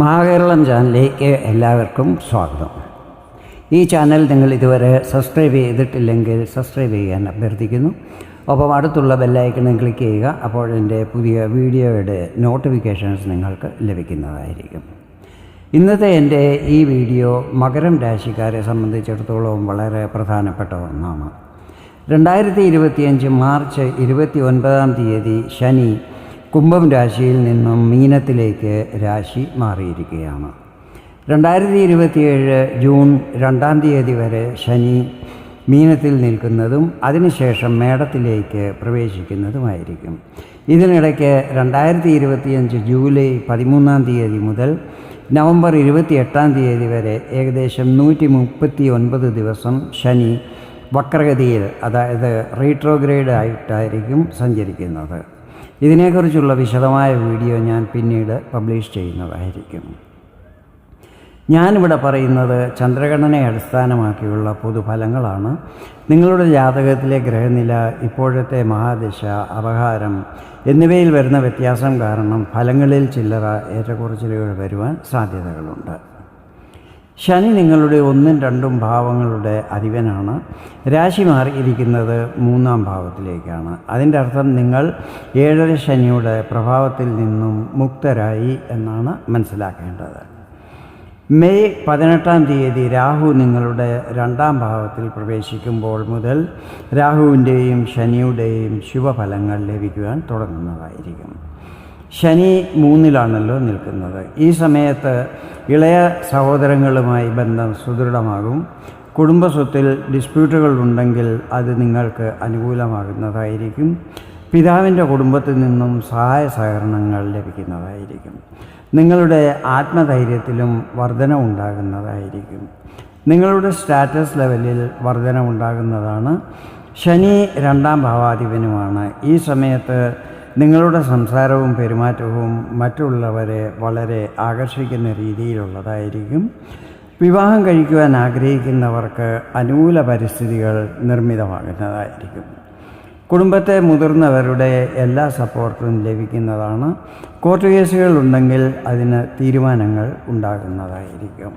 മഹാകേരളം ചാനലിലേക്ക് എല്ലാവർക്കും സ്വാഗതം. ഈ ചാനൽ നിങ്ങൾ ഇതുവരെ സബ്സ്ക്രൈബ് ചെയ്തിട്ടില്ലെങ്കിൽ സബ്സ്ക്രൈബ് ചെയ്യാൻ അഭ്യർത്ഥിക്കുന്നു. ഒപ്പം അടുത്തുള്ള ബെല്ലൈക്കണും ക്ലിക്ക് ചെയ്യുക അപ്പോൾ എന്റെ പുതിയ വീഡിയോയുടെ നോട്ടിഫിക്കേഷൻസ് നിങ്ങൾക്ക് ലഭിക്കുന്നതായിരിക്കും. ഇന്നത്തെ എന്റെ ഈ വീഡിയോ മകരം രാശിക്കാരെ സംബന്ധിച്ചിടത്തോളം വളരെ പ്രധാനപ്പെട്ട ഒന്നാണ്. രണ്ടായിരത്തി ഇരുപത്തിയഞ്ച് മാർച്ച് ഇരുപത്തി ഒൻപതാം തീയതി ശനി കുംഭം രാശിയിൽ നിന്നും മീനത്തിലേക്ക് രാശി മാറിയിരിക്കുകയാണ്. രണ്ടായിരത്തി ഇരുപത്തിയേഴ് ജൂൺ രണ്ടാം തീയതി വരെ ശനി മീനത്തിൽ നിൽക്കുന്നതും അതിനുശേഷം മേടത്തിലേക്ക് പ്രവേശിക്കുന്നതുമായിരിക്കും. ഇതിനിടയ്ക്ക് രണ്ടായിരത്തി ഇരുപത്തിയഞ്ച് ജൂലൈ പതിമൂന്നാം തീയതി മുതൽ നവംബർ ഇരുപത്തി എട്ടാം തീയതി വരെ ഏകദേശം നൂറ്റി മുപ്പത്തി ഒൻപത് ദിവസം ശനി വക്രഗതിയിൽ അതായത് റീട്രോഗ്രേഡ് ആയിട്ടായിരിക്കും സഞ്ചരിക്കുന്നത്. ഇതിനെക്കുറിച്ചുള്ള വിശദമായ വീഡിയോ ഞാൻ പിന്നീട് പബ്ലിഷ് ചെയ്യുന്നതായിരിക്കും. ഞാനിവിടെ പറയുന്നത് ചന്ദ്രഗണനയെ അടിസ്ഥാനമാക്കിയുള്ള പൊതുഫലങ്ങളാണ്. നിങ്ങളുടെ ജാതകത്തിലെ ഗ്രഹനില ഇപ്പോഴത്തെ മഹാദിശ അപഹാരം എന്നിവയിൽ വരുന്ന വ്യത്യാസം കാരണം ഫലങ്ങളിൽ ചില്ലറ ഏറ്റക്കുറച്ചിലുകൾ വരുവാൻ സാധ്യതകളുണ്ട്. ശനി നിങ്ങളുടെ ഒന്നും രണ്ടും ഭാവങ്ങളുടെ അധിപനാണ്. രാശി മാറിയിരിക്കുന്നത് മൂന്നാം ഭാവത്തിലേക്കാണ്. അതിന്റെ അർത്ഥം നിങ്ങൾ ഏഴര ശനിയുടെ പ്രഭാവത്തിൽ നിന്നും മുക്തരായി എന്നാണ് മനസ്സിലാക്കേണ്ടത്. മെയ് പതിനെട്ടാം തീയതി രാഹു നിങ്ങളുടെ രണ്ടാം ഭാവത്തിൽ പ്രവേശിക്കുമ്പോൾ മുതൽ രാഹുവിന്റെയും ശനിയുടെയും ശുഭഫലങ്ങൾ ലഭിക്കുവാൻ തുടങ്ങുന്നതായിരിക്കും. ശനി മൂന്നിലാണല്ലോ നിൽക്കുന്നത്. ഈ സമയത്ത് ഇളയ സഹോദരങ്ങളുമായി ബന്ധം സുദൃഢമാകും. കുടുംബസ്വത്തിൽ ഡിസ്പ്യൂട്ടുകൾ ഉണ്ടെങ്കിൽ അത് നിങ്ങൾക്ക് അനുകൂലമാകുന്നതായിരിക്കും. പിതാവിന്റെ കുടുംബത്തിൽ നിന്നും സഹായ സഹകരണങ്ങൾ ലഭിക്കുന്നതായിരിക്കും. നിങ്ങളുടെ ആത്മധൈര്യത്തിലും വർധന ഉണ്ടാകുന്നതായിരിക്കും. നിങ്ങളുടെ സ്റ്റാറ്റസ് ലെവലിൽ വർധന ഉണ്ടാകുന്നതാണ്. ശനി രണ്ടാം ഭാവാധിപനുമാണ്. ഈ സമയത്ത് നിങ്ങളുടെ സംസാരവും പെരുമാറ്റവും മറ്റുള്ളവരെ വളരെ ആകർഷിക്കുന്ന രീതിയിലുള്ളതായിരിക്കും. വിവാഹം കഴിക്കുവാൻ ആഗ്രഹിക്കുന്നവർക്ക് അനുകൂല പരിസ്ഥിതികൾ നിർമ്മിതമാകുന്നതായിരിക്കും. കുടുംബത്തെ മുതിർന്നവരുടെ എല്ലാ സപ്പോർട്ടും ലഭിക്കുന്നതാണ്. കോർട്ട് കേസുകൾ ഉണ്ടെങ്കിൽ അതിന് തീരുമാനങ്ങൾ ഉണ്ടാകുന്നതായിരിക്കും.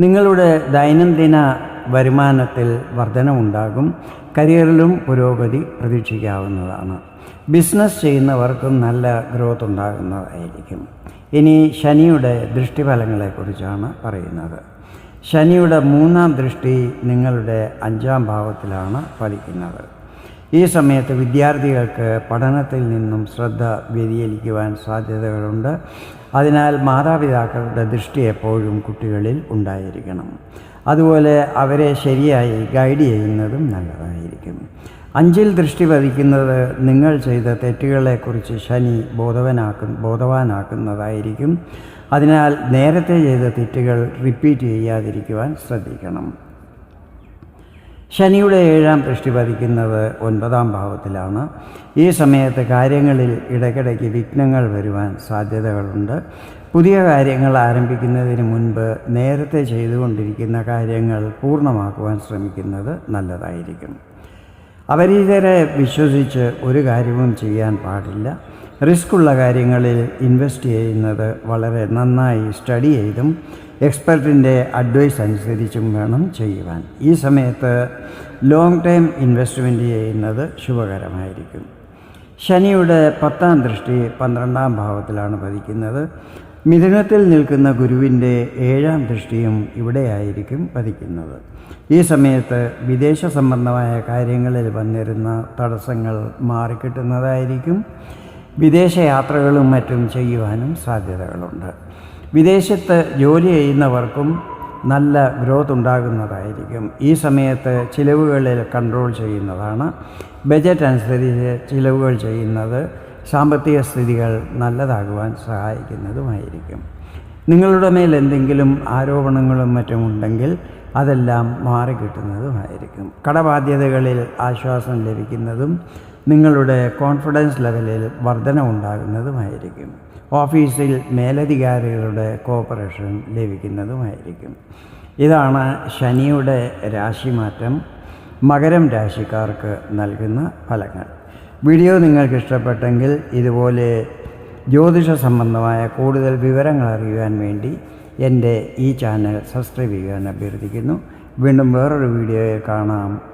നിങ്ങളുടെ ദൈനംദിന വരുമാനത്തിൽ വർധനമുണ്ടാകും കരിയറിലും പുരോഗതി പ്രതീക്ഷിക്കാവുന്നതാണ്. ബിസിനസ് ചെയ്യുന്നവർക്കും നല്ല ഗ്രോത്ത് ഉണ്ടാകുന്നതായിരിക്കും. ഇനി ശനിയുടെ ദൃഷ്ടിഫലങ്ങളെക്കുറിച്ചാണ് പറയുന്നത്. ശനിയുടെ മൂന്നാം ദൃഷ്ടി നിങ്ങളുടെ അഞ്ചാം ഭാവത്തിലാണ് പതിക്കുന്നത് ഈ സമയത്ത് വിദ്യാർത്ഥികൾക്ക് പഠനത്തിൽ നിന്നും ശ്രദ്ധ വ്യതിചലിക്കുവാൻ സാധ്യതകളുണ്ട്. അതിനാൽ മാതാപിതാക്കളുടെ ദൃഷ്ടി എപ്പോഴും കുട്ടികളിൽ ഉണ്ടായിരിക്കണം. അതുപോലെ അവരെ ശരിയായി ഗൈഡ് ചെയ്യുന്നതും നല്ലതായിരിക്കും. അഞ്ചിൽ ദൃഷ്ടി പതിക്കുന്നത് നിങ്ങൾ ചെയ്ത തെറ്റുകളെക്കുറിച്ച് ശനി ബോധവനാക്കും ബോധവാനാക്കുന്നതായിരിക്കും. അതിനാൽ നേരത്തെ ചെയ്ത തെറ്റുകൾ റിപ്പീറ്റ് ചെയ്യാതിരിക്കുവാൻ ശ്രദ്ധിക്കണം. ശനിയുടെ ഏഴാം ദൃഷ്ടി പതിക്കുന്നത് ഒൻപതാം ഭാവത്തിലാണ്. ഈ സമയത്ത് കാര്യങ്ങളിൽ ഇടയ്ക്കിടയ്ക്ക് വിഘ്നങ്ങൾ വരുവാൻ സാധ്യതകളുണ്ട്. പുതിയ കാര്യങ്ങൾ ആരംഭിക്കുന്നതിന് മുൻപ് നേരത്തെ ചെയ്തുകൊണ്ടിരിക്കുന്ന കാര്യങ്ങൾ പൂർണമാക്കുവാൻ ശ്രമിക്കുന്നത് നല്ലതായിരിക്കും. അപരിചിതരെ വിശ്വസിച്ച് ഒരു കാര്യവും ചെയ്യാൻ പാടില്ല. റിസ്ക് ഉള്ള കാര്യങ്ങളിൽ ഇൻവെസ്റ്റ് ചെയ്യുന്നത് വളരെ നന്നായി സ്റ്റഡി ചെയ്തും എക്സ്പെർട്ടിന്റെ അഡ്വൈസ് അനുസരിച്ചും വേണം ചെയ്യുവാൻ. ഈ സമയത്ത് ലോങ് ടൈം ഇൻവെസ്റ്റ്മെന്റ് ചെയ്യുന്നത് ശുഭകരമായിരിക്കും. ശനിയുടെ പത്താം ദൃഷ്ടി പന്ത്രണ്ടാം ഭാവത്തിലാണ് പതിക്കുന്നത്. മിഥുനത്തിൽ നിൽക്കുന്ന ഗുരുവിന്റെ ഏഴാം ദൃഷ്ടിയും ഇവിടെയായിരിക്കും പതിക്കുന്നത്. ഈ സമയത്ത് വിദേശ സംബന്ധമായ കാര്യങ്ങളിൽ വന്നിരുന്ന തടസ്സങ്ങൾ മാറിക്കിട്ടുന്നതായിരിക്കും. വിദേശ യാത്രകളും മറ്റും ചെയ്യുവാനും സാധ്യതകളുണ്ട്. വിദേശത്ത് ജോലി ചെയ്യുന്നവർക്കും നല്ല ഗ്രോത്ത് ഉണ്ടാകുന്നതായിരിക്കും. ഈ സമയത്ത് ചിലവുകളിൽ കൺട്രോൾ ചെയ്യുന്നതാണ്. ബജറ്റ് അനുസരിച്ച് ചിലവുകൾ ചെയ്യുന്നത് സാമ്പത്തിക സ്ഥിതികൾ നല്ലതാകുവാൻ സഹായിക്കുന്നതുമായിരിക്കും. നിങ്ങളുടെ മേൽ എന്തെങ്കിലും ആരോപണങ്ങളും മറ്റും ഉണ്ടെങ്കിൽ അതെല്ലാം മാറിക്കിട്ടുന്നതുമായിരിക്കും. കടബാധ്യതകളിൽ ആശ്വാസം ലഭിക്കുന്നതും നിങ്ങളുടെ കോൺഫിഡൻസ് ലെവലിൽ വർധന ഉണ്ടാകുന്നതുമായിരിക്കും ഓഫീസിൽ മേലധികാരികളുടെ കോപ്പറേഷൻ ലഭിക്കുന്നതുമായിരിക്കും. ഇതാണ് ശനിയുടെ രാശിമാറ്റം. മകരം രാശിക്കാർക്ക് നൽകുന്ന ഫലങ്ങൾ. വീഡിയോ നിങ്ങൾക്ക് ഇഷ്ടപ്പെട്ടെങ്കിൽ ഇതുപോലെ ജ്യോതിഷ സംബന്ധമായ കൂടുതൽ വിവരങ്ങൾ അറിയുവാൻ വേണ്ടി എന്റെ ഈ ചാനൽ സബ്സ്ക്രൈബ് ചെയ്യാൻ അഭ്യർത്ഥിക്കുന്നു. വീണ്ടും വേറൊരു വീഡിയോയിൽ കാണാം.